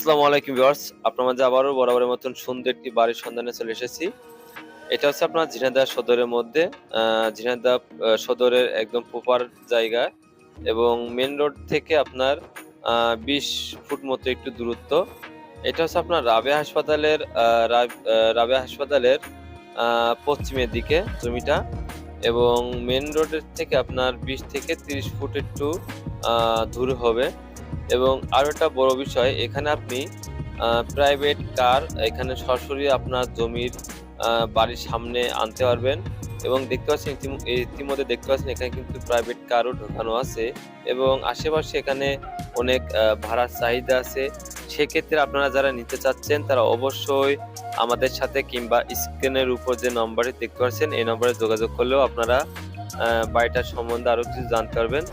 আসসালামু আলাইকুম ভিউয়ার্স। আপনার মাঝে আবারও বরাবরের মতন সুন্দর একটি বাড়ির সন্ধানে চলে এসেছি। এটা হচ্ছে আপনার ঝিনাইদহ সদরের মধ্যে ঝিনাইদহ সদরের একদম প্রপার জায়গা এবং মেন রোড থেকে আপনার বিশ ফুট মতো একটু দূরত্ব। এটা হচ্ছে আপনার রাবে হাসপাতালের রাবে হাসপাতালের পশ্চিমের দিকে জমিটা এবং মেন রোডের থেকে আপনার বিশ থেকে তিরিশ ফুট একটু দূর হবে। এবং আরও একটা বড় বিষয়, এখানে আপনি প্রাইভেট কার এখানে সরাসরি আপনার জমির বাড়ির সামনে আনতে পারবেন এবং দেখতে পাচ্ছেন ইতিমধ্যে দেখতে পাচ্ছেন এখানে কিন্তু প্রাইভেট কারও ঢোকানো আছে এবং আশেপাশে এখানে অনেক ভাড়ার চাহিদা আছে। সেক্ষেত্রে আপনারা যারা নিতে চাচ্ছেন, তারা অবশ্যই আমাদের সাথে কিংবা স্ক্রিনের উপর যে নম্বরটি দেখতে পাচ্ছেন, এই নম্বরে যোগাযোগ করলেও আপনারা বাড়িটার সম্বন্ধে আরও কিছু জানতে পারবেন।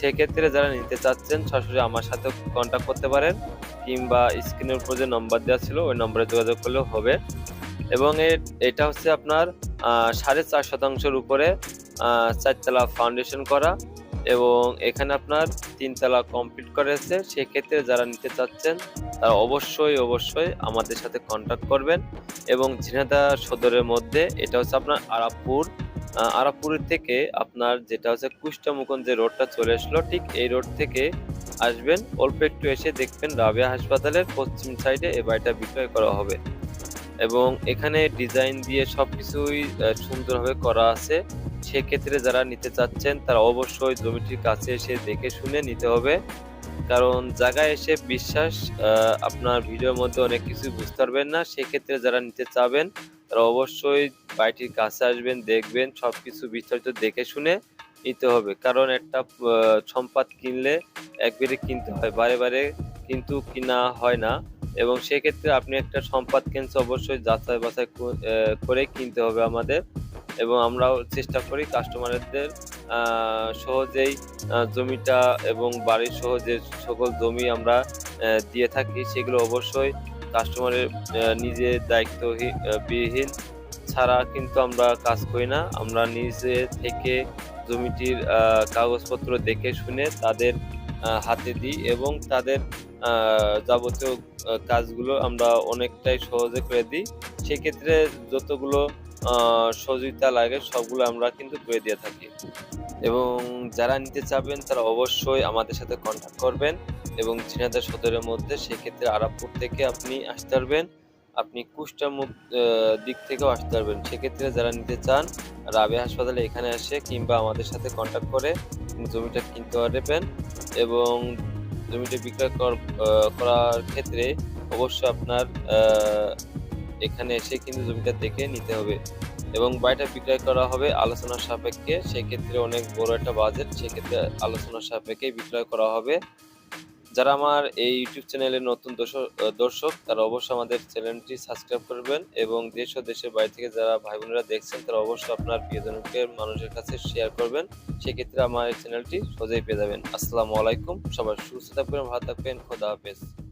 সেক্ষেত্রে যারা নিতে চাচ্ছেন, সরাসরি আমার সাথে কন্ট্যাক্ট করতে পারেন কিংবা স্ক্রিনের উপর যে নম্বর দেওয়া ছিল, ওই নম্বরে যোগাযোগ করলেও হবে। এবং এটা হচ্ছে আপনার সাড়ে চার শতাংশের উপরে চারতলা ফাউন্ডেশন করা এবং এখানে আপনার তিনতলা কমপ্লিট করেছে সেক্ষেত্রে যারা নিতে চাচ্ছেন, তারা অবশ্যই অবশ্যই আমাদের সাথে কন্ট্যাক্ট করবেন এবং ঝিনাইদহ সদরের মধ্যে, এটা হচ্ছে আপনার আরাপুর আরাপুরের থেকে আপনার যেটা হচ্ছে কুষ্টামুকন যে রোডটা চলে আসলো ঠিক এই রোড থেকে আসবেন। অল্প একটু এসে দেখবেন রাবিয়া হাসপাতালের পশ্চিম সাইডে এই বাড়িটা বিক্রয় করা হবে। এবং এখানে ডিজাইন দিয়ে সবকিছুই আহ, সুন্দরভাবে করা আছে। সেক্ষেত্রে যারা নিতে চাচ্ছেন তারা অবশ্যই জমিটির কাছে এসে দেখে শুনে নিতে হবে। কারণ জায়গায় এসে বিশ্বাস আপনার ভিডিওর মধ্যে অনেক কিছু বুঝতে পারবেন না। সেক্ষেত্রে যারা নিতে চাবেন তারা অবশ্যই বাড়িটির কাছে আসবেন, দেখবেন সব কিছু বিস্তারিত দেখে শুনে নিতে হবে। কারণ একটা সম্পাদ কিনলে একবারে কিনতে হয়, বারে বারে কিন্তু কিনা হয় না। এবং সেক্ষেত্রে আপনি একটা সম্পাদ কিনছে অবশ্যই যাচাই বাছাই করে কিনতে হবে আমাদের। এবং আমরাও চেষ্টা করি কাস্টমারদের সহজেই জমিটা এবং বাড়ির সহ যে সকল জমি আমরা দিয়ে থাকি, সেগুলো অবশ্যই কাস্টমারের নিজে দায়িত্ববিহীন ছাড়া কিন্তু আমরা কাজ করি না। আমরা নিজে থেকে জমিটির কাগজপত্র দেখে শুনে তাদের হাতে দিই এবং তাদের যাবতীয় কাজগুলো আমরা অনেকটাই সহজে করে দিই। সেক্ষেত্রে যতগুলো সহযোগিতা লাগে সবগুলো আমরা কিন্তু করে দিয়ে থাকি। এবং যারা নিতে চাবেন তারা অবশ্যই আমাদের সাথে কন্ট্যাক্ট করবেন এবং ঝিনাইদহ সদরের মধ্যে সেক্ষেত্রে আরাপুর থেকে আপনি আসতে পারবেন। আপনি আহ, দিক থেকেও আসতে পারবেন। সেক্ষেত্রে যারা নিতে চান রাবে হাসপাতালে এখানে আসে কিংবা আমাদের সাথে কন্ট্যাক্ট করে জমিটা কিনতে পারবেন এবং জমিটা বিক্রয় কর- করার ক্ষেত্রে অবশ্যই আপনার এখানে এসে কিন্তু জমিটা দেখে নিতে হবে এবং বাড়িটা বিক্রয় করা হবে আলোচনার সাপেক্ষে। সেক্ষেত্রে অনেক বড় একটা বাজেট, সেক্ষেত্রে আলোচনার সাপেক্ষে বিক্রয় করা হবে। যারা আমার এই ইউটিউব চ্যানেলের নতুন দর্শক- তারা অবশ্যই আমাদের চ্যানেলটি সাবস্ক্রাইব করবেন এবং দেশ ও দেশের বাইরে থেকে যারা ভাই বোনেরা দেখছেন, তারা অবশ্যই আপনার প্রিয়জনকে, মানুষের কাছে শেয়ার করবেন। সেক্ষেত্রে আমার এই চ্যানেলটি সোজাই পেয়ে যাবেন। আসসালামু আলাইকুম। সবাই সুস্থ থাকবেন, ভালো থাকবেন, খোদা হাফেজ।